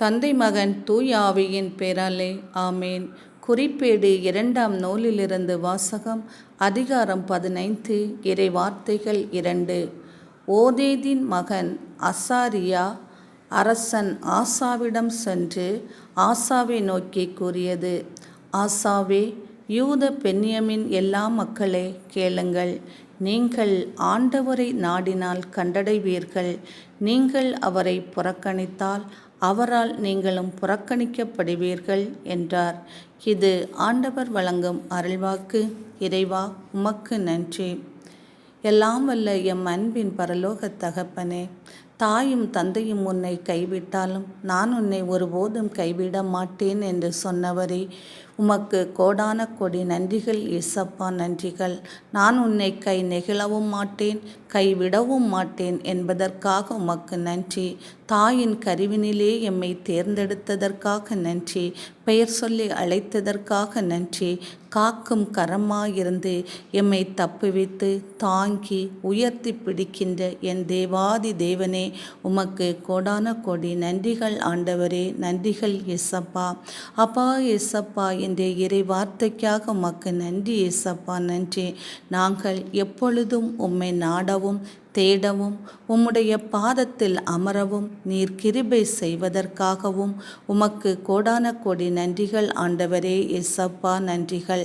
தந்தை மகன் தூய் ஆவியின் பேராலே ஆமேன். குறிப்பேடு இரண்டாம் நூலிலிருந்து வாசகம் அதிகாரம் பதினைந்து இறை வார்த்தைகள் இரண்டு. ஓதேதின் மகன் அசாரியா அரசன் ஆசாவிடம் சென்று ஆசாவை நோக்கி கூறியது ஆசாவே யூத பெண்ணியமின் எல்லா மக்களே கேளுங்கள். நீங்கள் ஆண்டவரை நாடினால் கண்டடைவீர்கள். நீங்கள் அவரை புறக்கணித்தால் அவரால் நீங்களும் புறக்கணிக்கப்படுவீர்கள் என்றார். இது ஆண்டவர் வழங்கும் அருள்வாக்கு. இறைவா உமக்கு நன்றி. எல்லாம் வல்ல எம் அன்பின் பரலோக தகப்பனே தாயும் தந்தையும் உன்னை கைவிட்டாலும் நான் உன்னை ஒருபோதும் கைவிட மாட்டேன் என்று சொன்னவரே. உமக்கு கோடான கொடி நன்றிகள் இசப்பா நன்றிகள். நான் உன்னை கை நெகிழவும் மாட்டேன் கைவிடவும் மாட்டேன் என்பதற்காக உமக்கு நன்றி. தாயின் கருவினிலே எம்மை தேர்ந்தெடுத்ததற்காக நன்றி. பெயர் சொல்லி அழைத்ததற்காக நன்றி. காக்கும் கரமாயிருந்து எம்மை தப்புவித்து தாங்கி உயர்த்தி பிடிக்கின்ற என் தேவாதி தேவனே உமக்கு கோடான கோடி நன்றிகள் ஆண்டவரே. நன்றிகள் எசப்பா அப்பா எசப்பா என்ற இறை வார்த்தைக்காக உமக்கு நன்றி எசப்பா நன்றி. நாங்கள் எப்பொழுதும் உம்மை நாடவும் தேடவும் உம்முடைய பாதத்தில் அமரவும் நீர் கிருபை செய்வதற்காகவும் உமக்கு கோடான கோடி நன்றிகள் ஆண்டவரே. எசப்பா நன்றிகள்.